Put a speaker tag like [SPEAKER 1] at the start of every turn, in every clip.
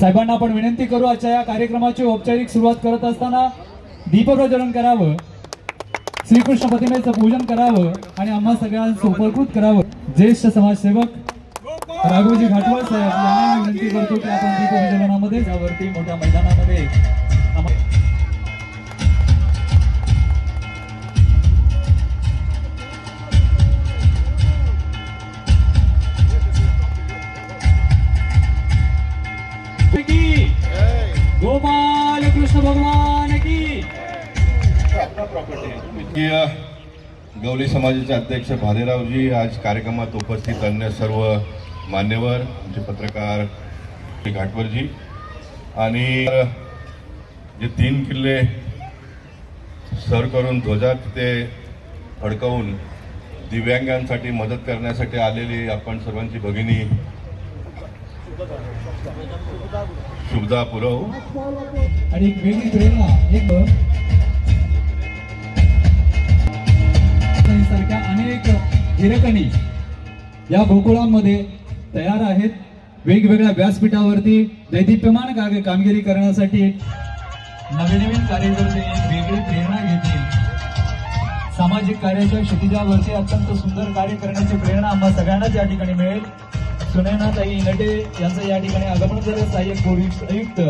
[SPEAKER 1] साहेबांना आपण विनंती करू आजच्या या कार्यक्रमाची औपचारिक सुरुवात करत असताना दीपप्रज्वलन करावं श्रीकृष्ण प्रतिमेचं पूजन करावं आणि आम्हा सगळ्यांचं उपकृत करावं. ज्येष्ठ समाजसेवक राघोजी घाटवळ साहेब यांना विनंती करतो की आपण दीपप्रज्वलनामध्ये यावरती मोठ्या मैदानामध्ये गोपाल कृष्ण भगवान की।
[SPEAKER 2] गवली समाजाचे अध्यक्ष भालेरावजी आज कार्यक्रमात उपस्थित अन्य सर्व मान्यवर आमचे पत्रकार श्री घाटवरजी आणि जे तीन किल्ले सर करून ध्वजात ते फडकवून दिव्यांगांसाठी मदत करण्यासाठी आलेली आपण सर्वांची भगिनी शुभदा पुरव
[SPEAKER 1] आणि एक वेगळी प्रेरणा एक सारख्या अनेक हिरकणी या गोकुळांमध्ये तयार आहेत. वेगवेगळ्या व्यासपीठावरती दैदिप्यमान काग कामगिरी करण्यासाठी नवीन नवीन कार्यकर्ते एक वेगळी प्रेरणा घेतील. सामाजिक कार्याच्या क्षितिजावरती अत्यंत सुंदर कार्य करण्याची प्रेरणा आम्हा सगळ्यांनाच या ठिकाणी मिळेल. सुनैनाताई नटे यांचं या ठिकाणी आगमन झालं. सहाय्यक पोलीस आयुक्त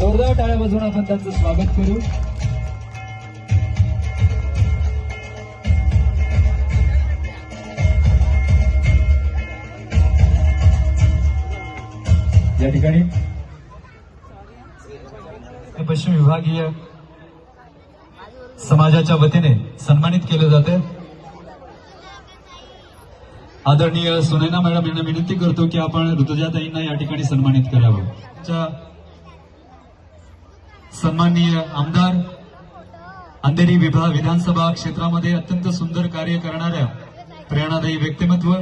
[SPEAKER 1] जोरदार टाळ्या वाजवून आपण त्यांचं स्वागत करू. या ठिकाणी हे पश्चिम विभागीय समाजाच्या वतीने सन्मानित केलं जाते आदरणीय सुनैना मॅडम यांना विनंती करतो की आपण ऋतुजाताईंना या ठिकाणी सन्मानित करावं. सन्माननीय आमदार अंधेरी विभाग विधानसभा क्षेत्रामध्ये अत्यंत सुंदर कार्य करणाऱ्या प्रेरणादायी व्यक्तिमत्व.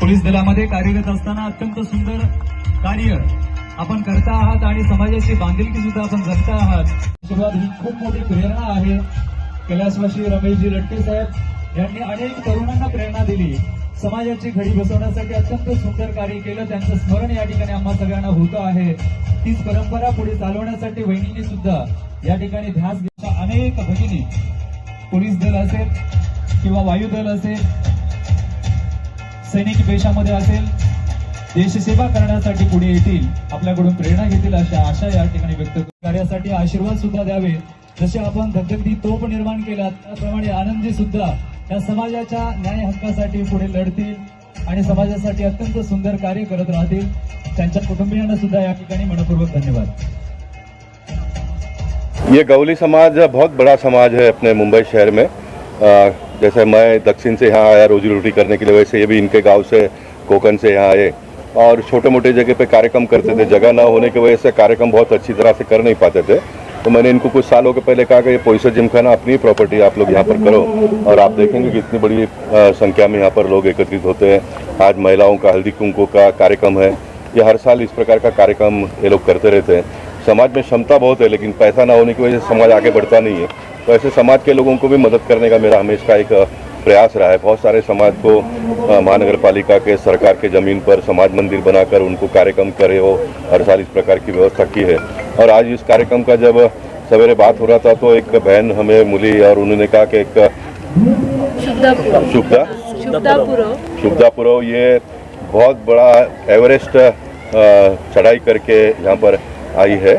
[SPEAKER 1] पोलीस दलामध्ये कार्यरत असताना अत्यंत सुंदर कार्य आपण करता आहात आणि समाजाची बांधिलकी सुद्धा आपण जगता आहात. ही खूप मोठी प्रेरणा आहे. कैलासवासी रमेशजी लट्टे साहेब यांनी अनेक तरुणांना प्रेरणा दिली. समाजाची घडी बसवण्यासाठी अत्यंत सुंदर कार्य केलं. त्यांचं स्मरण या ठिकाणी आम्हा सगळ्यांना होतं आहे. तीच परंपरा पुढे चालवण्यासाठी वहिनींनी सुद्धा या ठिकाणी ध्यास घेतला अनेक भगिनी. पोलीस दल असेल किंवा वायुदल असेल सैनिकी पेशामध्ये असेल देशसेवा करण्यासाठी पुढे येतील आपल्याकडून प्रेरणा घेतील अशा आशा या ठिकाणी व्यक्त कार्यासाठी आशीर्वाद सुद्धा द्यावेत. जसे आपण धगधगती तोप निर्माण केला त्याप्रमाणे आनंदी सुद्धा या समाजाच्या न्याय हक्कासाठी पुढे लढतील आणि समाजासाठी अत्यंत सुंदर कार्य करत मनपूर्वक धन्यवाद.
[SPEAKER 2] ये गौली समाज बहुत बड़ा समाज है अपने मुंबई शहर में। अ, जैसे मैं दक्षिण से यहाँ आया रोजी रोटी करने के लिए वैसे ये भी इनके गाँव से कोकन से यहाँ आए। और छोटे मोटे जगह पे कार्यक्रम करते थे। जगह ना होने की वजह से कार्यक्रम बहुत अच्छी तरह से कर नहीं पाते थे। तो मैंने इनको कुछ सालों के पहले कहा कि ये पोइसर जिमखाना अपनी प्रॉपर्टी आप लोग यहाँ पर करो। और आप देखेंगे कि इतनी बड़ी संख्या में यहाँ पर लोग एकत्रित होते हैं। आज महिलाओं का, हल्दी कुंकू का कार्यक्रम है। ये हर साल इस प्रकार का कार्यक्रम ये लोग करते रहते हैं। समाज में क्षमता बहुत है, लेकिन पैसा ना होने की वजह से समाज आगे बढ़ता नहीं है। तो ऐसे समाज के लोगों को भी मदद करने का मेरा हमेशा एक प्रयास रहा है। बहुत सारे समाज को महानगर पालिका के, सरकार के ज़मीन पर समाज मंदिर बनाकर उनको कार्यक्रम करे हो। हर साल इस प्रकार की व्यवस्था की है। और आज इस कार्यक्रम का जब सवेरे बात हो रहा था तो एक बहन हमें मिली और उन्होंने कहा कि एक शुभदा?
[SPEAKER 3] शुभदापुरो।
[SPEAKER 2] ये बहुत बड़ा एवरेस्ट चढ़ाई करके यहाँ पर आई है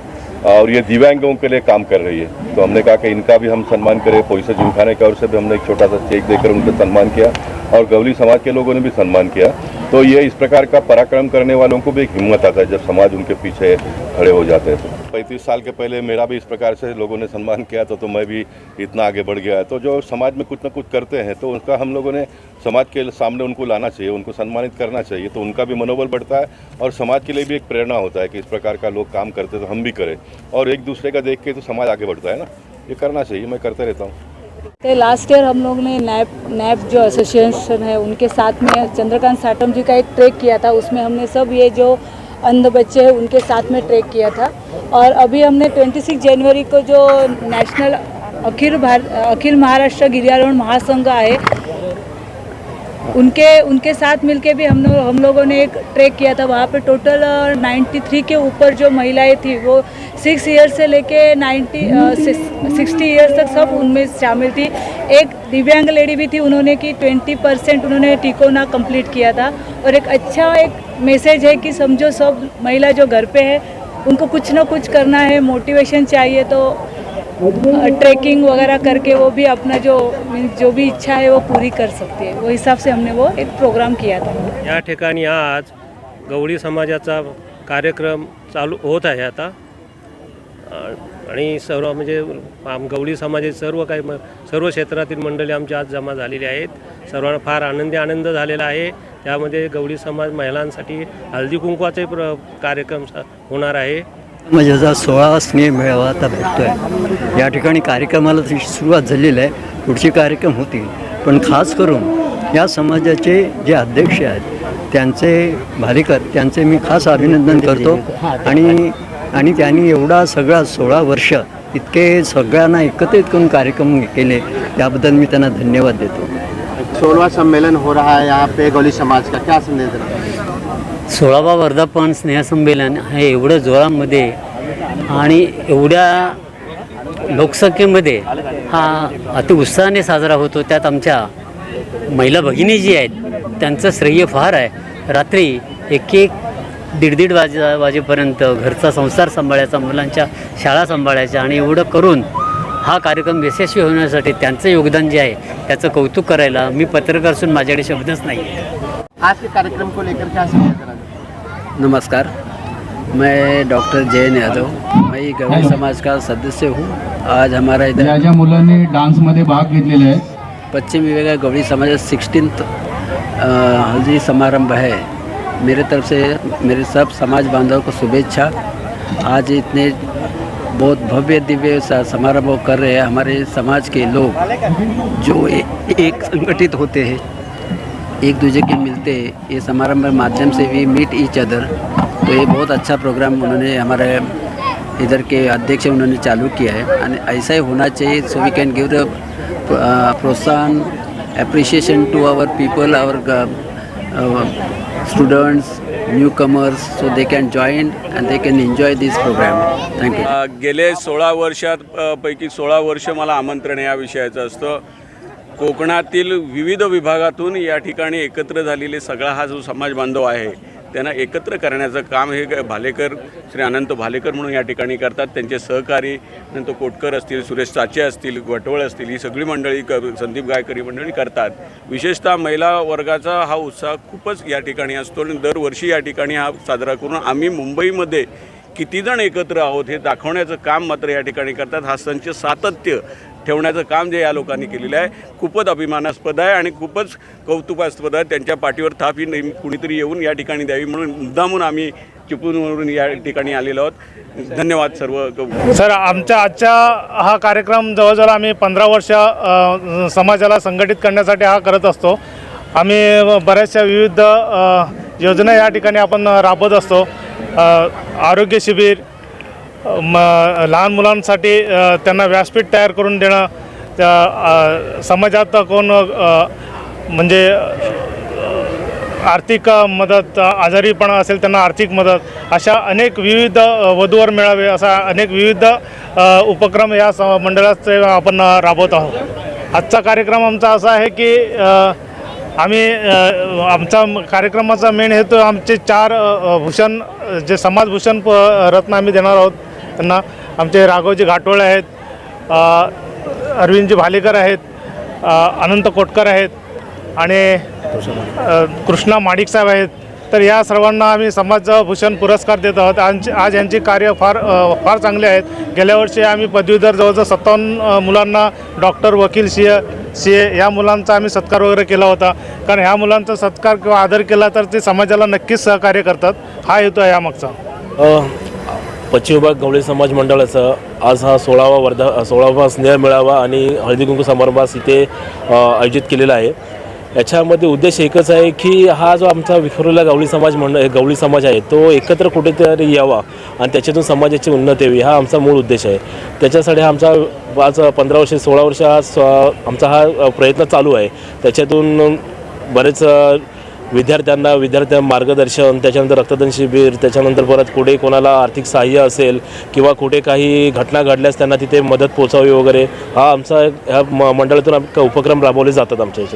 [SPEAKER 2] और ये दिव्यांगों के लिए काम कर रही है। तो हमने कहा कि इनका भी हम सम्मान करें पैसा जिमखाने की ओर से भी हमने एक छोटा सा चेक देकर उनका सम्मान किया और गवली समाज के लोगों ने भी सम्मान किया। तो ये इस प्रकार का पराक्रम करने वालों को भी एक हिम्मत आता है जब समाज उनके पीछे खड़े हो जाते हैं। तो पैंतीस साल के पहले मेरा भी इस प्रकार से लोगों ने सम्मान किया था तो मैं भी इतना आगे बढ़ गया। है तो जो समाज में कुछ ना कुछ करते हैं तो उनका हम लोगों ने समाज के सामने उनको लाना चाहिए, उनको सम्मानित करना चाहिए तो उनका भी मनोबल बढ़ता है और समाज के लिए भी एक प्रेरणा होता है कि इस प्रकार का लोग काम करते तो हम भी करें। और एक दूसरे का देख के तो समाज आगे बढ़ता है ना। ये करना चाहिए, मैं करते रहता हूँ।
[SPEAKER 3] लास्ट ईयर हम लोग ने नैप नैप जो एसोसिएशन है, उनके साथ में चंद्रकांत साटम जी का एक ट्रैक किया था। उसमें हमने सब ये जो अंध बच्चे हैं, उनके साथ में ट्रैक किया था। और अभी हमने 26 जनवरी को जो नेशनल अखिल भारत अखिल महाराष्ट्र गिरियारोहण महासंघ आहे उनके उनके साथ मिलके भी हम लोग, हम लोगों ने एक ट्रैक किया था। वहाँ पे टोटल नाइन्टी थ्री के ऊपर जो महिलाएँ थी, वो सिक्स ईयर से लेके नाइन्टी सिक्सटी ईयर्स तक सब उनमें शामिल थी। एक दिव्यांग लेडी भी थी उन्होंने कि ट्वेंटी परसेंट उन्होंने टिकोना कंप्लीट किया था। और एक अच्छा एक मैसेज है कि समझो सब महिला जो घर पे है, उनको कुछ ना कुछ करना है मोटिवेशन चाहिए तो ट्रैकिंग वगैरह करके वो भी अपना जो जो भी इच्छा है वो पूरी कर सकते हैं। वो हिसाब से हमने वो एक प्रोग्राम किया था।
[SPEAKER 4] या ठिकाणी आज गवळी समाजाचा कार्यक्रम चालू होत आहे आता. आणि सर्व म्हणजे आम गवळी समाजाचे सर्व काही सर्व क्षेत्रातील मंडळी आमच्या आज जमा झालेली आहेत. सर्वांना फार आनंदी आनंद झालेला आहे. त्यामध्ये गवळी समाज महिलांसाठी हळदी कुंकवाचे प्र कार्यक्रम स- होणार आहे.
[SPEAKER 5] म्हणजे माझ्याचा सोळावा स्नेह मेळावा आता भेटतो आहे या ठिकाणी कार्यक्रमाला तशी सुरुवात झालेली आहे पुढचे कार्यक्रम होतील. पण खास करून या समाजाचे जे अध्यक्ष आहेत त्यांचे भालेकर त्यांचे मी खास अभिनंदन करतो. आणि आणि त्यांनी एवढा सगळा सोळा वर्ष इतके सगळ्यांना एकत्रित करून कार्यक्रम केले त्याबद्दल मी त्यांना धन्यवाद देतो.
[SPEAKER 6] सोलवा सम्मेलन हो रहा है यहाँ पे गौली समाज का क्या संदेश
[SPEAKER 7] सोळावा वर्धापन स्नेहसंमेलन हे एवढं जोरामध्ये आणि एवढ्या लोकसंख्येमध्ये हा अतिउत्साहाने साजरा होतो. त्यात आमच्या महिला भगिनी जी आहेत त्यांचं श्रेय फार आहे. रात्री एक एक दीड दीड वाजे वाजेपर्यंत घरचा संसार सांभाळायचा मुलांच्या शाळा सांभाळायच्या आणि एवढं करून हा कार्यक्रम यशस्वी होण्यासाठी त्यांचं योगदान जे आहे त्याचं कौतुक करायला मी पत्रकार असून माझ्याकडे शब्दच नाही.
[SPEAKER 6] आज के कार्यक्रम को लेकर क्या संदेश
[SPEAKER 5] नमस्कार मैं डॉक्टर जयन यादव मैं गौरी समाज का सदस्य हूँ। आज हमारा इधर
[SPEAKER 1] ज्या ज्या मुलांनी डान्समध्ये भाग घेतलेले आहे
[SPEAKER 5] पश्चिम विवेका गौड़ी समाज सिक्सटीन हल्दी समारंभ है। मेरे तरफ़ से मेरे सब समाज बांधवों को शुभेच्छा। आज इतने बहुत भव्य दिव्य सा- समारंभ कर रहे हैं हमारे समाज के लोग जो ए, एक संगठित होते हैं। एक दूसरे के मिलते ये समारंभ माध्यम से भी मीट ईच अदर तो ये बहुत अच्छा प्रोग्राम उन्होंने हमारे इधर के अध्यक्ष उन्होंने चालू किया है। आणि ऐसा ही होना चाहिए so we can give the प्रोत्साहन appreciation to our people our students newcomers so they can join and they can enjoy this program
[SPEAKER 8] thank you गेले सोळा वर्षात पैकी सोळा वर्ष मला आमंत्रण या विषयाचं असतं. कोकणातील विविध विभागातून या ठिकाणी एकत्र झालेले सगळा हा जो समाज बांधव आहे त्यांना एकत्र करण्याचं काम हे भालेकर श्री अनंत भालेकर म्हणून या ठिकाणी करतात. त्यांचे सहकारी नंतर कोटकर असतील सुरेश चाचे असतील वटवळ असतील ही सगळी मंडळी क संदीप गायकरी मंडळी करतात. विशेषतः महिला वर्गाचा हा उत्साह खूपच या ठिकाणी असतो आणि दरवर्षी या ठिकाणी हा साजरा करून आम्ही मुंबईमध्ये कितीजण एकत्र आहोत हे दाखवण्याचं काम मात्र या ठिकाणी करतात. हा संच सातत्य ठेवण्याचं काम जे या लोकांनी केलेलं आहे खूपच अभिमानास्पद आहे आणि खूपच कौतुकास्पद आहे. त्यांच्या पाठीवर थाप ही नेहमी कुणीतरी येऊन या ठिकाणी द्यावी म्हणून मुद्दामून आम्ही चिपळूणवरून या ठिकाणी आलेलो आहोत. धन्यवाद सर्व
[SPEAKER 9] सर आमच्या आजच्या हा कार्यक्रम जवळजवळ आम्ही पंधरा वर्ष समाजाला संघटित करण्यासाठी हा करत असतो. आम्ही बऱ्याचशा विविध योजना या ठिकाणी आपण राबवत असतो. आरोग्य शिबिर म लहान मुलांसाठी त्यांना व्यासपीठ तयार करून देणं त्या समाजात कोण म्हणजे आर्थिक मदत आजारीपणा असेल त्यांना आर्थिक मदत अशा अनेक विविध वधूवर मिळावे असा अनेक विविध उपक्रम या स मंडळाचे आपण राबवत आहोत. आजचा कार्यक्रम आमचा असा आहे की आम्ही आमचा कार्यक्रमाचा मेन हेतू आमचे चार भूषण जे समाजभूषण प रत्न आम्ही देणार आहोत. त्यांना आमचे राघवजी घाटोळे आहेत अरविंदजी भालेकर आहेत अनंत कोटकर आहेत आणि कृष्णा माडिक साहेब आहेत. तर या सर्वांना आम्ही समाजभूषण पुरस्कार देत आहोत. आज आज यांची कार्य फार फार चांगले आहेत. गेल्या वर्षी आम्ही पदवीधर जवळजवळ सत्तावन्न मुलांना डॉक्टर वकील सी ए सी ए या मुलांचा आम्ही सत्कार वगैरे केला होता. कारण ह्या मुलांचा सत्कार किंवा आदर केला तर ते समाजाला नक्कीच सहकार्य करतात. हा हेतू आहे यामागचा.
[SPEAKER 10] पश्चिम विभाग गवळी समाज मंडळाचा आज हा सोळावा वर्धा सोळावा स्नेह मेळावा आणि हळदीकुंकू समारंभास इथे आयोजित केलेला आहे. याच्यामध्ये उद्देश एकच आहे की हा जो आमचा विखुरलेला गवळी समाज मंडळ गवळी समाज आहे तो एकत्र कुठेतरी यावा आणि त्याच्यातून समाजाची उन्नती यावी हा आमचा मूळ उद्देश आहे. त्याच्यासाठी हा आमचा आज पंधरा वर्ष सोळा वर्ष हा आमचा हा प्रयत्न चालू आहे. त्याच्यातून बरेच विद्यार्थ्यांना विद्यार्थ्यांना मार्गदर्शन त्याच्यानंतर रक्तदान शिबिर त्याच्यानंतर परत कुठे कोणाला आर्थिक सहाय्य असेल किंवा कुठे काही घटना घडल्यास त्यांना तिथे मदत पोचावी वगैरे हा आमचा ह्या म- मंडळातून उपक्रम राबवले जातात आमच्या याच्यात.